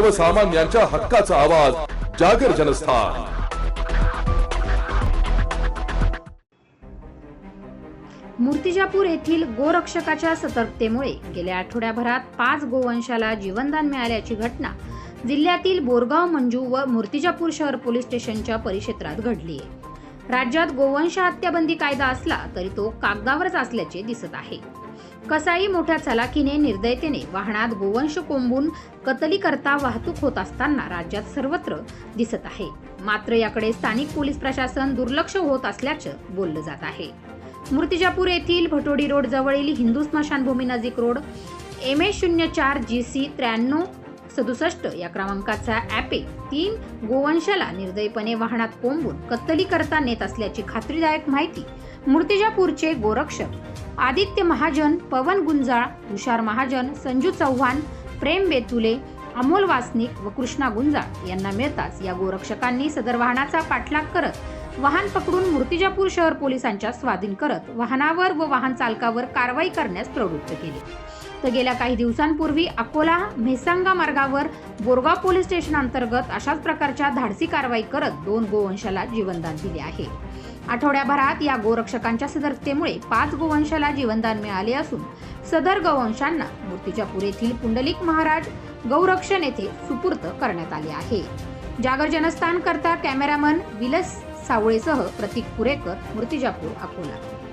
सर्वसामान्यांच्या हक्काचा आवाज जागर जनस्थान. मूर्तिजापूर येथील गोरक्षकाच्या सतर्कतेमुळे गेल्या आठवड्याभरात पाच गोवंशाला जीवनदान मिळाल्याची घटना जिल्ह्यातील बोरगाव मंजू व मूर्तिजापूर शहर पोलीस स्टेशनच्या परिक्षेत्रात घडली आहे. राज्यात गोवंश हत्याबंदी कायदा असला तरी तो कागदावरच असल्याचे दिसत आहे. कसाई मोठ्या चलाखीने निर्दयतेने वाहनात गोवंश कोंबून कतली करता वाहतूक होत असताना राज्यात सर्वत्र दिसत आहे. मात्र याकडे स्थानिक पोलीस प्रशासन दुर्लक्ष होत असल्याचं बोललं जात आहे. मूर्तिजापूर येथील भटोडी रोड जवळील हिंदू स्मशानभूमी नजीक रोड एम ए शून्य चार जी सी त्र्याण्णव सदुसष्ट या क्रमांकाचा ॲपे तीन गोवंशाला निर्दयपणे वाहनात कोंबून कत्तली करता नेत असल्याची खात्रीदायक माहिती मूर्तिजापूरचे गोरक्षक आदित्य महाजन पवन गुंजाळ तुषार महाजन संजू चव्हाण प्रेम बेतुले अमोल वासनिक व कृष्णा गुंजाळ यांना मिळताच या गोरक्षकांनी सदर वाहनाचा पाठलाग करत वाहन पकडून मूर्तिजापूर शहर पोलिसांच्या स्वाधीन करत वाहनावर व वाहन चालकावर कारवाई करण्यास प्रवृत्त केली. तर गेल्या काही दिवसांपूर्वी अकोला म्हेसांगा मार्गावर बोरगाव पोलीस स्टेशन अंतर्गत अशाच प्रकारच्या धाडसी कारवाई करत दोन गोवंशाला जीवनदान दिले आहे. आठवड्याभरात या गोरक्षकांच्या सतर्कतेमुळे पाच गोवंशाला जीवनदान मिळाले असून सदर गोवंशांना मूर्तिजापूर येथील पुंडलिक महाराज गौरक्षण येथे सुपूर्त करण्यात आले आहे. जागर जनस्थान करता कॅमेरामन विलस सावळेसह प्रतीक पुरेकर मूर्तिजापूर अकोला.